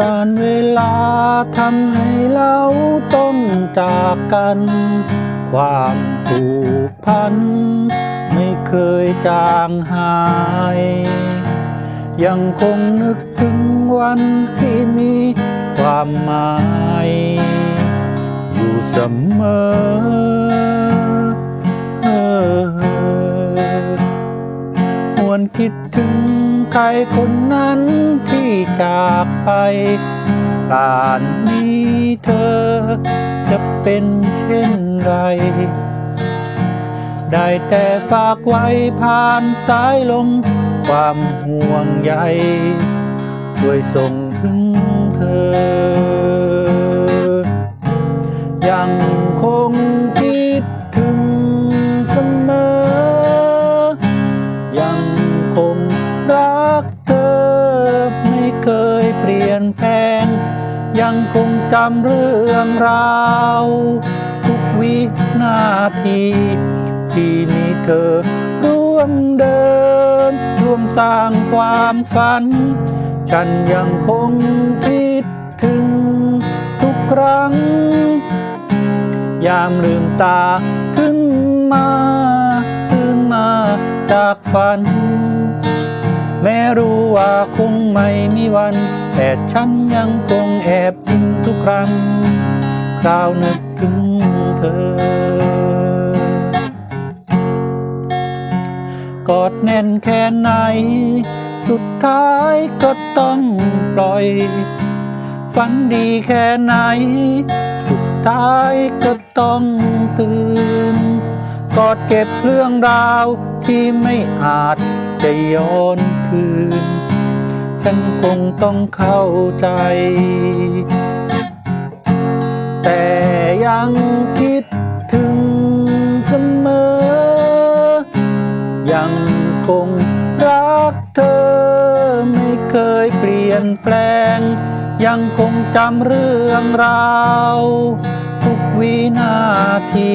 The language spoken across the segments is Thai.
การเวลาทำให้เราต้องจากกัน ความผูกพัน ไม่เคยจางหาย ยังคงนึกถึงวันที่มีความหมาย อยู่เสมอ ใครคนนั้นที่จากไปป่านนี้เธอจะเป็นเช่นไร ได้แต่ฝากไว้ผ่านสายลมความห่วงใยช่วยส่งถึงเธอ จำเรื่องราว ทุกวินาที ที่มีเธอร่วมเดิน ร่วมสร้างความฝัน ฉันยังคงคิดถึง ทุกครั้ง ยามลืมตาขึ้นมา ตื่นมาจากฝัน แม้รู้ว่าคงไม่มีวัน แต่ฉันยังคงแอบยิ้มทุกครั้ง คราวนึกถึงเธอกอดแน่นแค่ไหน สุดท้ายก็ต้องปล่อย ฝันดีแค่ไหน สุดท้ายก็ต้องตื่น กอดเก็บเรื่องราวที่ไม่อาจจะย้อนคืน ฉันคงต้องเข้าใจ แต่ยังคิดถึงเสมอ ยังคงรักเธอไม่เคยเปลี่ยนแปลง ยังคงจำเรื่องราว ทุกวินาที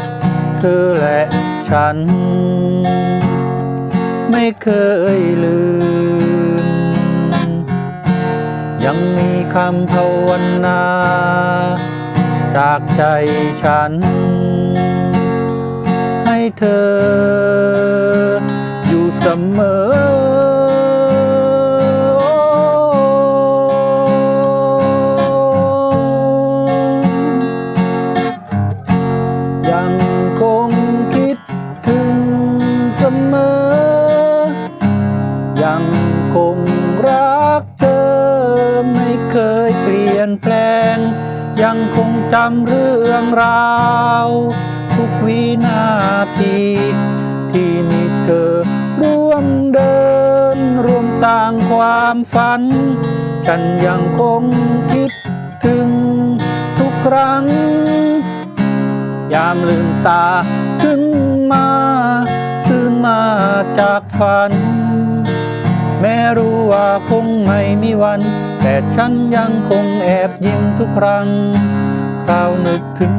เธอและฉัน ไม่เคยลืม ยังมีคำภาวนา จากใจฉัน ให้เธออยู่เสมอียนแปลง ยังคงจำเรื่องราว ทุกวินาที ที่มีเธอร่วมเดินร่วมสร้างความฝัน ฉันยังคงคิดถึงทุกครั้ง ยามลืมตาขึ้นมาตื่นมาจากฝัน แม้รู้ว่าคงไม่มีวัน แต่ฉันยังคงแอบยิ้มทุกครั้ง คราวนึกถึง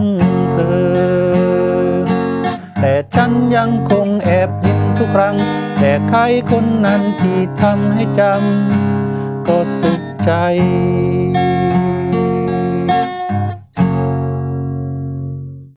เธอ แต่ฉันยังคงแอบยิ้มทุกครั้ง แต่ใครคนนั้นที่ทำให้จำก็สุขใจ